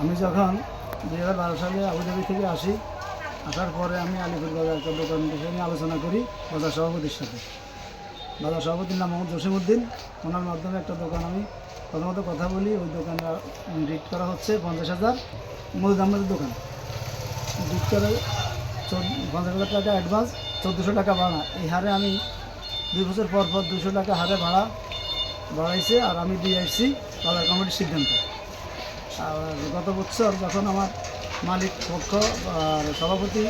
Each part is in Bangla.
আমি যখন দুই হাজার বারো সালে আবুধাবি থেকে আসি, আসার পরে আমি আলিপুর বাজার একটা দোকান বিষয় নিয়ে আলোচনা করি বাজার সভাপতির সাথে। বাজার সভাপতির নাম মোহাম্মদ জসিমুদ্দিন ওনার মাধ্যমে একটা দোকান আমি প্রথমত কথা বলি, ওই দোকানটা রিট করা হচ্ছে, পঞ্চাশ হাজার মজুদ আহমেদের দোকান। রিট করে পঞ্চাশ হাজার টাকা অ্যাডভান্স চোদ্দোশো টাকা ভাড়া। এই হারে আমি দুই বছর পর পর দুশো টাকা হারে ভাড়া বাড়াইছে আর আমি দিয়ে আসছি বাজার কমিটির সিদ্ধান্ত। গত বছর যখন আমার মালিক পক্ষ সভাপতি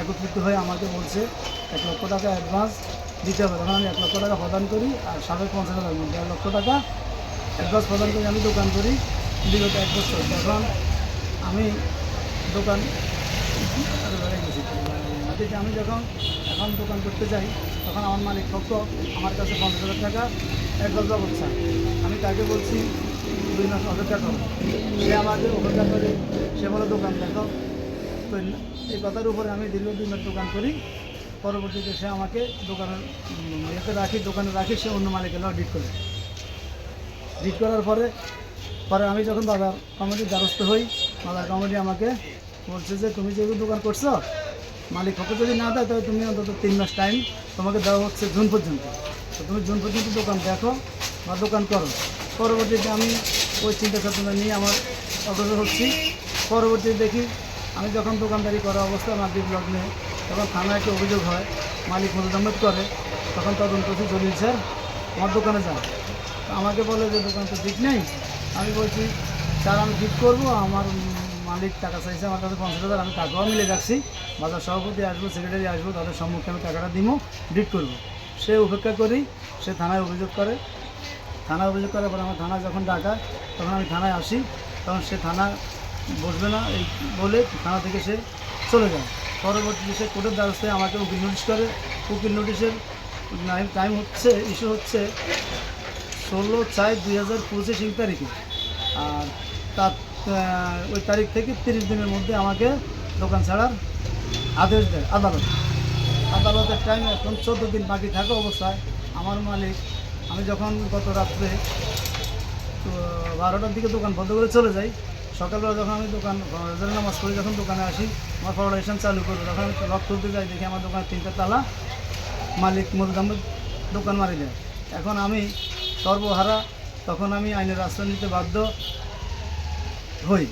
একত্রিত হয়ে আমাকে বলছে, এক লক্ষ টাকা অ্যাডভান্স দিতে হবে। তখন আমি এক লক্ষ টাকা প্রদান করি আর সাড়ে পঞ্চাশ হাজার মধ্যে এক লক্ষ টাকা অ্যাডভান্স প্রদান করে আমি দোকান করি বিগত এক বছর। তখন আমি দোকান আমি যখন এখন দোকান করতে যাই, তখন আমার মালিক পক্ষ আমার কাছে পঞ্চাশ হাজার টাকা অ্যাডভান্স চায় আমি তাকে বলছি দুই মাস অপেক্ষা করো। সে আমাকে অপেক্ষা করে, সে বলে, দোকান দেখো। তো এই কথার উপরে আমি দীর্ঘ দুই মাস দোকান করি। পরবর্তীতে সে আমাকে দোকানের ইয়েতে রাখি, দোকানে রাখি, সে অন্য মালিকের ডিট করে। ডিট করার পরে পরে আমি যখন বাজার কমিটির দ্বারস্থ হই, বাজার কমিটি আমাকে বলছে যে, তুমি যেগুলো দোকান করছ, মালিক পক্ষ যদি না দেয়, তাহলে তুমি অন্তত তিন মাস টাইম তোমাকে দেওয়া হচ্ছে জুন পর্যন্ত। তো তুমি জুন পর্যন্ত দোকান দেখো বা দোকান করো। পরবর্তীতে আমি ওই চিন্তা চেতনা নিয়ে আমার অগ্রসর হচ্ছি। পরবর্তীতে দেখি আমি যখন দোকানদারি করা অবস্থা মাদ্রিদ লগ্নে তখন থানায় একটা অভিযোগ হয়, মালিক মজুদাম্মদ করে, তখন তদন্ত জলিল স্যার, আমার দোকানে তো আমাকে বলে যে, দোকান তো ঠিক নেই। আমি বলছি, স্যার, আমি ঠিক করব, আমার মালিক টাকা চাইছে, আমার কাছে পঞ্চাশ হাজার, আমি টাকাও মিলে রাখছি বাজার সভাপতি আসব সেক্রেটারি আসব, তাদের সম্মুখে আমি টাকাটা দিব ডিট করব। সে উপেক্ষা করি সে থানায় অভিযোগ করে থানায় অভিযোগ করার পর আমার থানা যখন ডাকা, তখন আমি থানায় আসি। তখন সে থানা বসবে না, এই বলে থানা থেকে সে চলে যায়। পরবর্তীতে সে কোর্টের দ্বারস্থায় আমাকে উকিল নোটিশ করে। উকিল নোটিশের টাইম হচ্ছে, ইস্যু হচ্ছে ষোলো চার দুই হাজার পঁচিশ এই তারিখে। আর তার ওই তারিখ থেকে তিরিশ দিনের মধ্যে আমাকে দোকান ছাড়ার আদেশ দেয়, আদালত। আদালতের টাইম এখন চোদ্দ দিন বাকি থাকা অবস্থায় আমার মালিক আমি যখন গত রাত্রে বারোটার দিকে দোকান বন্ধ করে চলে যাই। সকালবেলা যখন আমি দোকান ফজরের নামাজ পড়ে যখন দোকানে আসি, আমার ফাউন্ডেশন চালু করব তখন আমি লক খুলতে যাই, দেখি আমার দোকানের তিনটা তালা মালিক মজুদ দোকান মারি দেয়। এখন আমি সর্বহারা, তখন আমি আইনের আশ্রয় নিতে বাধ্য হই।